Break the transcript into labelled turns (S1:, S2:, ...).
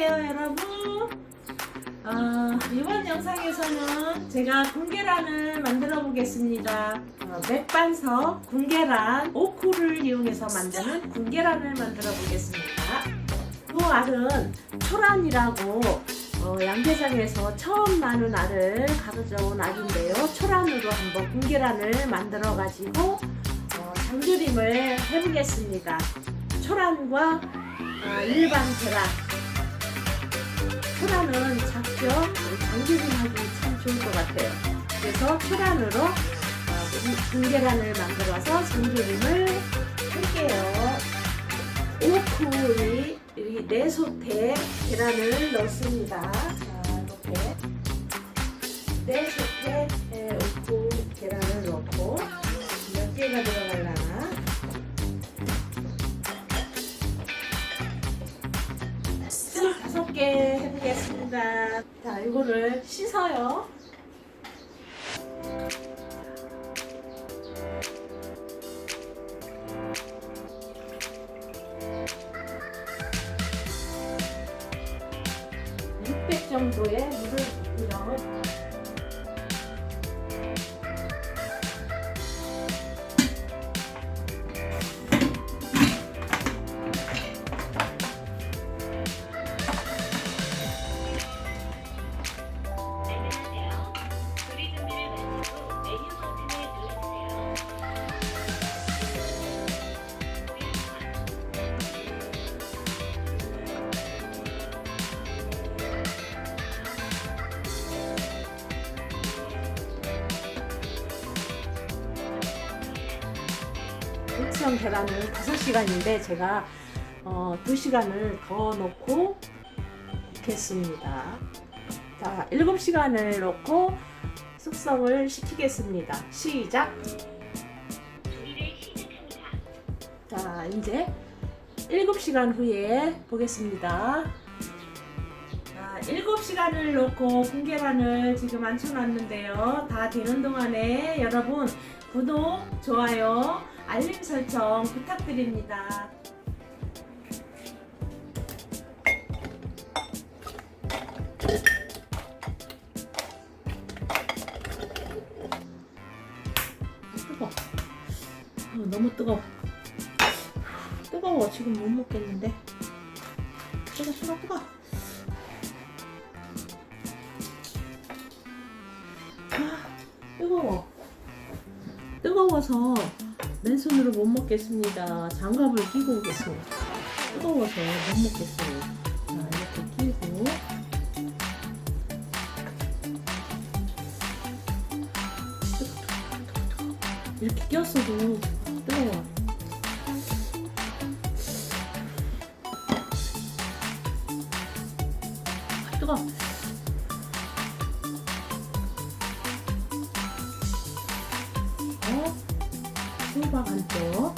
S1: 안녕하세요 여러분. 어, 이번 영상에서는 제가 군계란을 만들어 보겠습니다. 어, 맥반석 군계란 오크를 이용해서 만드는 군계란을 만들어 보겠습니다. 이 알은 초란이라고 어, 양계장에서 처음 나는 알을 가져온 알인데요. 초란으로 한번 군계란을 만들어 가지고 어, 장조림을 해보겠습니다. 초란과 어, 일반 계란 장조림하기 참 좋을 것 같아요. 그래서 초란으로 어, 분계란을 만들어서 장조림을 할게요. 오크리 여기 네 솥에 계란을 넣습니다. 자, 이렇게 네 에, 오크 계란을 넣고 몇 개가 들어갈라나? 다섯 개 해보겠습니다. 자, 이거를 씻어요. (600) 정도의 물을 넣고요. 일치형 계란은 5시간인데 제가 어, 2시간을 더 넣고 겠습니다. 자, 7시간을 넣고 숙성을 시키겠습니다. 시작! 자, 이제 7시간 후에 보겠습니다. 자, 7시간을 놓고 공계란을 지금 앉혀놨는데요. 다 되는 동안에 여러분 구독, 좋아요, 알림 설정 부탁드립니다. 뜨거. 어, 너무 뜨거워. 뜨거워 지금 못 먹겠는데 뜨거 뜨거 뜨거 뜨거워서 맨손으로 못 먹겠습니다 장갑을 끼고 오겠습니다 뜨거워서 못 먹겠어요 자 이렇게 끼고 이렇게 꼈어도 뜨거워 아, 뜨거. 어? 후방 안쪽